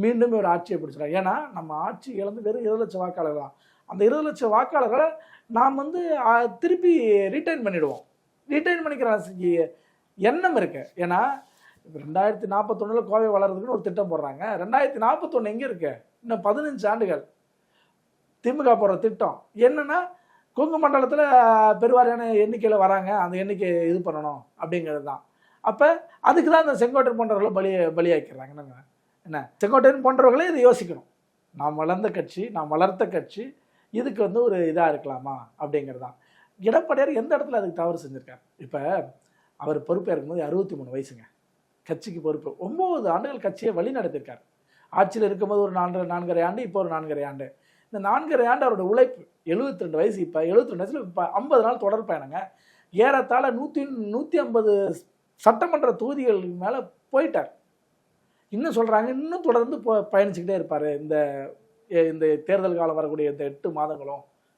மீண்டும் ஒரு ஆட்சியை பிடிச்சிடும் ஏன்னா நம்ம ஆட்சி இழந்து வெறும் இருபது லட்சம் வாக்காளர் தான். அந்த இருபது லட்சம் வாக்காளர்களை நாம் வந்து திருப்பி ரீட்டைன் பண்ணிடுவோம். ரீட்டைன் பண்ணிக்கிற ஆசைக்கு எண்ணம் இருக்கு. ஏன்னா ரெண்டாயிரத்தி நாற்பத்தொன்னில் கோவை வளர்றதுக்குன்னு ஒரு திட்டம் போடுறாங்க. ரெண்டாயிரத்தி நாற்பத்தொன்று எங்கே இருக்கு? இன்னும் பதினஞ்சு ஆண்டுகள். திமுக போடுற திட்டம். என்னென்னா கொங்கு மண்டலத்தில் பெருவாரியான எண்ணிக்கையில் வராங்க. அந்த எண்ணிக்கையை இது பண்ணணும் அப்படிங்கிறது தான். அப்போ அதுக்கு தான் இந்த செங்கோட்டை போன்றவர்களை பலி பலியாக்கிறாங்க நாங்கள் என்ன? செங்கோட்டையன் போன்றவர்களே இதை யோசிக்கணும். நாம் வளர்ந்த கட்சி நாம் வளர்த்த கட்சி இதுக்கு வந்து ஒரு இதாக இருக்கலாமா அப்படிங்கிறது தான் எடப்பாடியார் எந்த இடத்துல அதுக்கு தவறு செஞ்சுருக்கார்? இப்போ அவர் பொறுப்பாக போது அறுபத்தி மூணு வயசுங்க. கட்சிக்கு பொறுப்பு. ஒம்பது ஆண்டுகள் கட்சியை வழி நடத்திருக்கார். ஆட்சியில் இருக்கும்போது ஒரு நான்கு நான்கரை ஆண்டு இப்போ ஒரு நான்கரை ஆண்டு. இந்த நான்கரை ஆண்டு அவரோட உழைப்பு 72 ரெண்டு வயசு இப்போ 72 ரெண்டு வயசில் இப்போ ஐம்பது நாள் தொடர் பயணங்க. ஏறத்தாழ நூற்றி நூற்றி ஐம்பது சட்டமன்ற தொகுதிகள் மேலே போயிட்டார். இன்னும் சொல்கிறாங்க இன்னும் தொடர்ந்து போ பயணிச்சுக்கிட்டே இருப்பார். இந்த இந்த தேர்தல் காலம் வரக்கூடிய இந்த எட்டு மாதங்களும்.